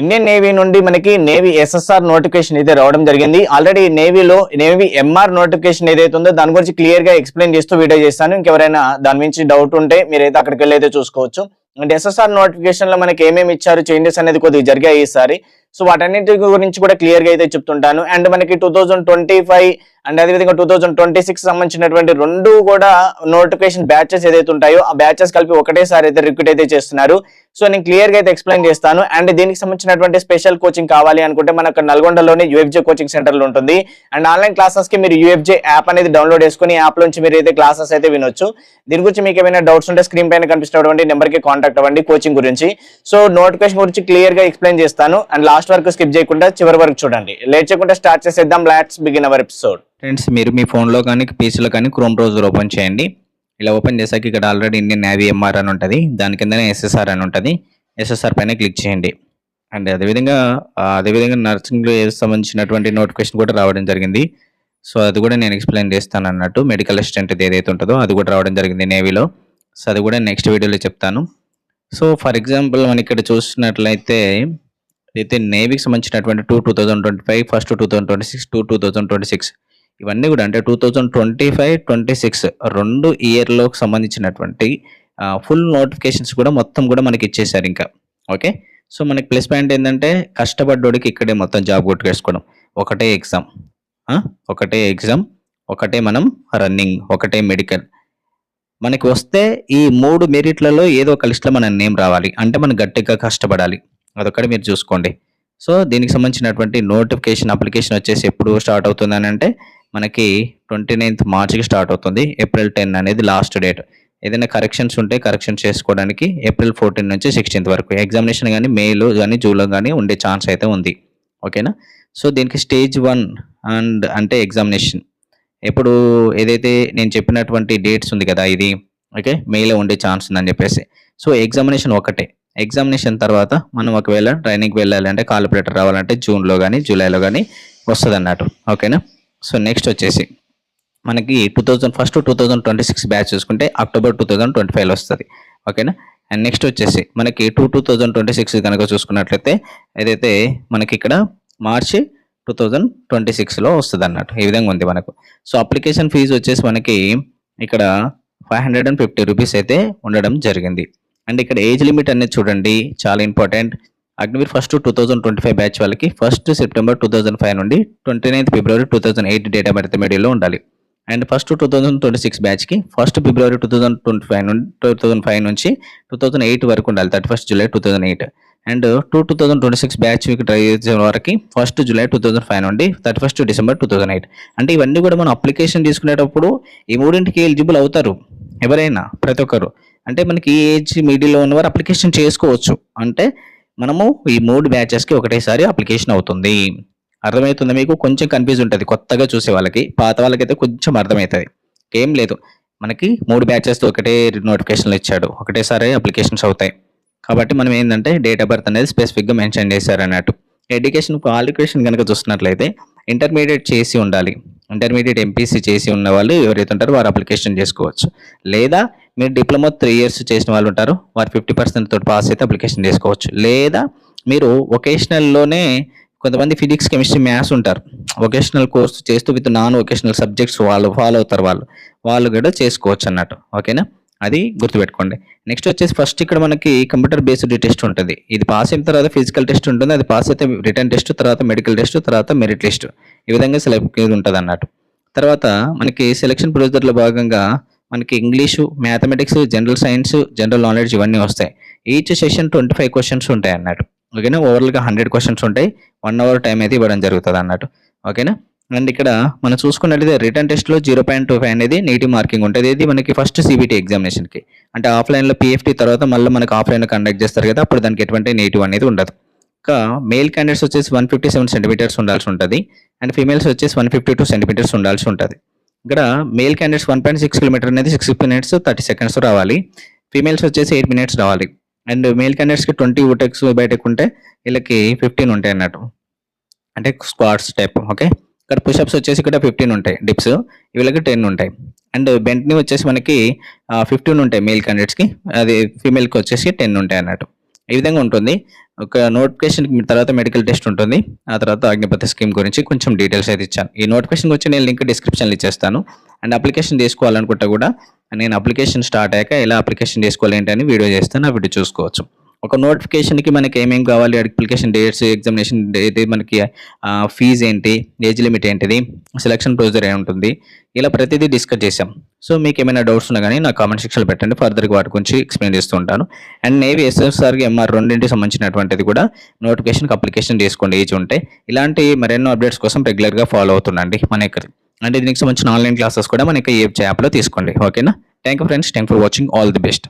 Indian navy నుండి మనకి navy SSR notification అయితే రావడం జరిగింది. ఆల్రెడీ నేవీలో నేవీ ఎంఆర్ నోటిఫికేషన్ ఏదైతే ఉందో దాని గురించి క్లియర్గా ఎక్స్ప్లెయిన్ చేస్తూ వీడియో చేస్తాను. ఇంకెవరైనా దాని గురించి డౌట్ ఉంటే మీరైతే అక్కడికి వెళ్ళి అయితే చూసుకోవచ్చు. అంటే ఎస్ఎస్ఆర్ నోటిఫికేషన్లో మనకి ఏమేమి ఇచ్చారు చేంజెస్ అనేది కొద్దిగా జరిగాయి ఈసారి. సో వాటన్నిటి గురించి కూడా క్లియర్గా అయితే చెప్తుంటాను. అండ్ మనకి two thousand twenty five and అదేవిధంగా టూ థౌజండ్ ట్వంటీ సిక్స్ సంబంధించినటువంటి రెండు కూడా నోటిఫికేషన్ బ్యాచెస్ ఏదైతే ఉంటాయో ఆ బ్యాచెస్ కలిపి ఒకటేసారి అయితే రిక్రూట్ అయితే చేస్తున్నారు. సో నేను క్లియర్గా అయితే ఎక్స్ప్లెయిన్ చేస్తాను. అండ్ దీనికి సంబంధించినటువంటి స్పెషల్ కోచింగ్ కావాలి అనుకుంటే మనకు నల్గొండలోనే యూఎఫ్జే కోచింగ్ సెంటర్లు ఉంటుంది. అండ్ ఆన్లైన్ క్లాసెస్కి మీరు యూఎఫ్జే యాప్ అనేది డౌన్లోడ్ చేసుకుని యాప్ నుంచి మీరు అయితే క్లాసెస్ అయితే వినొచ్చు. దీని గురించి మీకు ఏమైనా డౌట్స్ ఉంటే స్క్రీన్ పైన కనిపిస్తున్నటువంటి నెంబర్కి కాంటాక్ట్ అవ్వండి కోచింగ్ గురించి. సో నోటిఫికేషన్ గురించి క్లియర్గా ఎక్స్ప్లెయిన్ చేస్తాను. అండ్ లాస్ట్ వరకు స్కిప్ చేయకుండా చివరి వరకు చూడండి. లేట్ చేయకుండా స్టార్ట్ చేసేద్దాం. Let's begin our episode friends మీరు మీ ఫోన్లో కానీ పీసీలో కానీ క్రోమ్ బ్రౌజర్ ఓపెన్ చేయండి. ఇలా ఓపెన్ చేశాక ఇక్కడ ఆల్రెడీ ఇండియన్ నేవీ ఎంఆర్ అని ఉంటుంది. దాని కిందనే ఎస్ఎస్ఆర్ అని ఉంటుంది. ఎస్ఎస్ఆర్ పైన క్లిక్ చేయండి. అండ్ అదేవిధంగా అదేవిధంగా నర్సింగ్లో సంబంధించినటువంటి నోటిఫికేషన్ కూడా రావడం జరిగింది. సో అది కూడా నేను ఎక్స్ప్లెయిన్ చేస్తాను అన్నట్టు. మెడికల్ అసిస్టెంట్ ఏదైతే ఉంటుందో అది కూడా రావడం జరిగింది నేవీలో సో అది కూడా నెక్స్ట్ వీడియోలో చెప్తాను. సో ఫర్ ఎగ్జాంపుల్ మనం ఇక్కడ చూసినట్లయితే అయితే నేవీకి సంబంధించినటువంటి two two thousand twenty five first two thousand twenty six two two thousand twenty six ఇవన్నీ కూడా అంటే two thousand twenty five twenty six రెండు ఇయర్లోకి సంబంధించినటువంటి ఫుల్ నోటిఫికేషన్స్ కూడా మొత్తం కూడా మనకి ఇచ్చేసారు ఇంకా. ఓకే సో మనకి ప్లస్ పాయింట్ ఏంటంటే కష్టపడ్డోడికి ఇక్కడే మొత్తం జాబ్ కొట్టుకేసుకోవడం. ఒకటే ఎగ్జామ్ ఒకటే ఎగ్జామ్ ఒకటే మనం రన్నింగ్ ఒకటే మెడికల్ మనకి వస్తే ఈ మూడు మెరిట్లలో ఏదో ఒక లిస్ట్లో మన నేమ్ రావాలి. అంటే మనం గట్టిగా కష్టపడాలి. అదొక్కటి మీరు చూసుకోండి. సో దీనికి సంబంధించినటువంటి నోటిఫికేషన్ అప్లికేషన్ వచ్చేసి ఎప్పుడు స్టార్ట్ అవుతుంది అని అంటే మనకి ట్వంటీ నైన్త్ మార్చ్కి స్టార్ట్ అవుతుంది. ఏప్రిల్ టెన్ అనేది లాస్ట్ డేట్. ఏదైనా కరెక్షన్స్ ఉంటే కరెక్షన్ చేసుకోవడానికి ఏప్రిల్ ఫోర్టీన్ నుంచి సిక్స్టీన్త్ వరకు. ఎగ్జామినేషన్ కానీ మేలో కానీ జూన్లో కానీ ఉండే ఛాన్స్ అయితే ఉంది. ఓకేనా? సో దీనికి స్టేజ్ వన్ అండ్ అంటే ఎగ్జామినేషన్. ఎప్పుడు ఏదైతే నేను చెప్పినటువంటి డేట్స్ ఉంది కదా ఇది ఓకే? మేలో ఉండే ఛాన్స్ ఉందని చెప్పేసి. సో ఎగ్జామినేషన్ ఒకటే. ఎగ్జామినేషన్ తర్వాత మనం ఒకవేళ ట్రైనింగ్కి వెళ్ళాలి అంటే రావాలంటే జూన్లో కానీ జూలైలో కానీ వస్తుంది అన్నట్టు ఓకేనా సో నెక్స్ట్ వచ్చేసి మనకి two thousand first two thousand twenty six batch చూసుకుంటే అక్టోబర్ టూ థౌజండ్ ట్వంటీ ఫైవ్లో వస్తుంది ఓకేనా అండ్ నెక్స్ట్ వచ్చేసి మనకి two two thousand twenty six కనుక చూసుకున్నట్లయితే ఏదైతే మనకి ఇక్కడ మార్చి టూ థౌజండ్ ట్వంటీ సిక్స్లో వస్తుంది అన్నట్టు ఈ విధంగా ఉంది మనకు. సో అప్లికేషన్ ఫీజు వచ్చేసి మనకి ఇక్కడ five hundred and fifty rupees అయితే ఉండడం జరిగింది. అండ్ ఇక్కడ ఏజ్ లిమిట్ అనేది చూడండి చాలా important Agniveer first two thousand twenty five batch వాళ్ళకి first September two thousand five నుండి twenty ninth February two thousand eight date of birth మీడియాలో ఉండాలి and first two thousand twenty six బ్యాచ్కి first February two thousand twenty five నుండి two thousand five నుంచి two thousand eight వరకు ఉండాలి thirty first July two thousand eight and two two thousand twenty six batch try చేసే వరకు first July two thousand five నుండి thirty first December two thousand eight అంటే ఇవన్నీ కూడా మనం అప్లికేషన్ తీసుకునేటప్పుడు ఈ మూడింటికి ఎలిజిబుల్ అవుతారు ఎవరైనా ప్రతి ఒక్కరు అంటే మనకి ఏజ్ మీడియాలో ఉన్నవారు అప్లికేషన్ చేసుకోవచ్చు. అంటే మనము ఈ మూడు బ్యాచెస్కి ఒకటేసారి అప్లికేషన్ అవుతుంది. అర్థమవుతుంది మీకు? కొంచెం కన్ఫ్యూజ్ ఉంటుంది. కొత్తగా చూసే వాళ్ళకి పాత వాళ్ళకైతే కొంచెం అర్థమవుతుంది. ఏం లేదు. మనకి మూడు బ్యాచెస్ ఒకటే నోటిఫికేషన్లు ఇచ్చాడు. ఒకటేసారి అప్లికేషన్స్ అవుతాయి. కాబట్టి మనం ఏంటంటే డేట్ ఆఫ్ బర్త్ అనేది స్పెసిఫిక్గా మెన్షన్ చేశారు అన్నట్టు ఎడ్యుకేషన్ క్వాలిఫికేషన్ కనుక చూసినట్లయితే ఇంటర్మీడియట్ చేసి ఉండాలి. ఇంటర్మీడియట్ ఎంపీసీ చేసి ఉన్న వాళ్ళు ఎవరైతే ఉంటారో వారు అప్లికేషన్ చేసుకోవచ్చు. లేదా మీరు డిప్లొమా త్రీ ఇయర్స్ చేసిన వాళ్ళు ఉంటారు వారు ఫిఫ్టీ పర్సెంట్ తోటి పాస్ అయితే అప్లికేషన్ చేసుకోవచ్చు. లేదా మీరు వొకేషనల్లోనే కొంతమంది ఫిజిక్స్ కెమిస్ట్రీ మ్యాథ్స్ ఉంటారు. వొకేషనల్ కోర్స్ చేస్తూ విత్ నాన్ వొకేషనల్ సబ్జెక్ట్స్ వాళ్ళు ఫాలో అవుతారు వాళ్ళు. వాళ్ళు కూడా చేసుకోవచ్చు అన్నట్టు. ఓకేనా అది గుర్తుపెట్టుకోండి. నెక్స్ట్ వచ్చేసి ఫస్ట్ ఇక్కడ మనకి కంప్యూటర్ బేస్డ్ టెస్ట్ ఉంటుంది. ఇది పాస్ అయిన తర్వాత ఫిజికల్ టెస్ట్ ఉంటుంది. అది పాస్ అయితే రిటర్న్ టెస్ట్ తర్వాత మెడికల్ టెస్ట్ తర్వాత మెరిట్ టెస్ట్ ఈ విధంగా సెలెక్ట్ ఉంటుంది అన్నట్టు. తర్వాత మనకి సెలక్షన్ ప్రొసీజర్లో భాగంగా మనకి English mathematics general science general knowledge ఇవన్నీ వస్తాయి. Each session twenty five questions ఉంటాయి అన్నట్టు. ఓకేనా ఓవరాల్గా హండ్రెడ్ క్వశ్చన్స్ ఉంటాయి. వన్ అవర్ టైం అయితే ఇవ్వడం జరుగుతుంది అన్నట్టు. ఓకేనా అండ్ ఇక్కడ మనం చూసుకున్నట్లయితే రిటర్న్ టెస్ట్లో జీరో పాయింట్ టూ ఫైవ్ అనేది నెగిటివ్ మార్కింగ్ ఉంటుంది. ఇది మనకి ఫస్ట్ సిబిటీ ఎగ్జామినేషన్కి. అంటే ఆఫ్లైన్లో పీఎఫ్టీ తర్వాత మళ్ళీ మనకి ఆఫ్లైన్లో కండక్ట్ చేస్తారు కదా అప్పుడు దానికి ఎటువంటి నెగిటివ్ అనేది ఉండదు. ఇంకా మేల్ క్యాండిడేట్స్ వచ్చేసి వన్ ఫిఫ్టీ సెవెన్ సెంటీమీటర్స్ ఉండాల్సి ఉంటుంది. అండ్ ఫీమేల్స్ వచ్చేసి వన్ ఫిఫ్టీ టూ సెంటీమీటర్స్ ఉండాల్సి ఉంటుంది. ఇక్కడ male candidates one point six kilometre అనేది సిక్స్ మినిట్స్ థర్టీ సెకండ్స్ రావాలి. ఫీమేల్స్ వచ్చేసి ఎయిట్ మినిట్స్ రావాలి. అండ్ మేల్ క్యాండిడేట్స్కి ట్వంటీ ఊటెక్స్ బయటకు ఉంటే వీళ్ళకి ఫిఫ్టీన్ ఉంటాయి అన్నట్టు. అంటే స్క్వాడ్స్ టైప్ ఓకే ఇక్కడ పుషప్స్ వచ్చేసి ఇక్కడ ఫిఫ్టీన్ ఉంటాయి డిప్స్ వీళ్ళకి టెన్ ఉంటాయి. అండ్ బెంట్ని వచ్చేసి మనకి ఫిఫ్టీన్ ఉంటాయి మేల్ క్యాండిడేట్స్కి అది ఫీమేల్కి వచ్చేసి టెన్ ఉంటాయి అన్నట్టు. ఈ విధంగా ఉంటుంది. ఒక నోటిఫికేషన్ తర్వాత మెడికల్ టెస్ట్ ఉంటుంది. ఆ తర్వాత అగ్నిపథ స్కీమ్ గురించి కొంచెం డీటెయిల్స్ అయితే ఇచ్చాను. ఈ నోటిఫికేషన్ వచ్చి నేను లింక్ డిస్క్రిప్షన్లో ఇచ్చేస్తాను. అండ్ అప్లికేషన్ తీసుకోవాలనుకుంటే కూడా నేను అప్లికేషన్ స్టార్ట్ అయ్యాక ఎలా అప్లికేషన్ చేసుకోవాలి ఏంటని వీడియో చేస్తాను ఆ వీడియో చూసుకోవచ్చు. ఒక నోటిఫికేషన్కి మనకి ఏమేమి కావాలి అప్లికేషన్ డేట్స్ ఎగ్జామినేషన్ డేట్ మనకి ఫీజ్ ఏంటి ఏజ్ లిమిట్ ఏంటిది సెలక్షన్ ప్రొసీజర్ ఉంటుంది ఇలా ప్రతిదీ డిస్కస్ చేసాం సో మీకు ఏమైనా డౌట్స్ ఉన్నా కానీ నా కామెంట్ సెక్షన్లో పెట్టండి ఫర్దర్గా వాటి గురించి ఎక్స్ప్లెయిన్ చేస్తూ ఉంటాను. అండ్ నేవీ ఎస్ఎస్ఆర్కి ఎంఆర్ రెండింటికి సంబంధించినటువంటిది కూడా నోటిఫికేషన్కి అప్లికేషన్ చేసుకోండి ఏజ్ ఉంటే. ఇలాంటి మరెన్నో అప్డేట్స్ కోసం రెగ్యులర్గా ఫాలో అవుతుండండి మన ఇక్కడ అంటే దీనికి సంబంధించిన ఆన్లైన్ క్లాసెస్ కూడా మనకి ఈ యాప్లో తీసుకోండి ఓకేనా thank you friends thank for watching all the best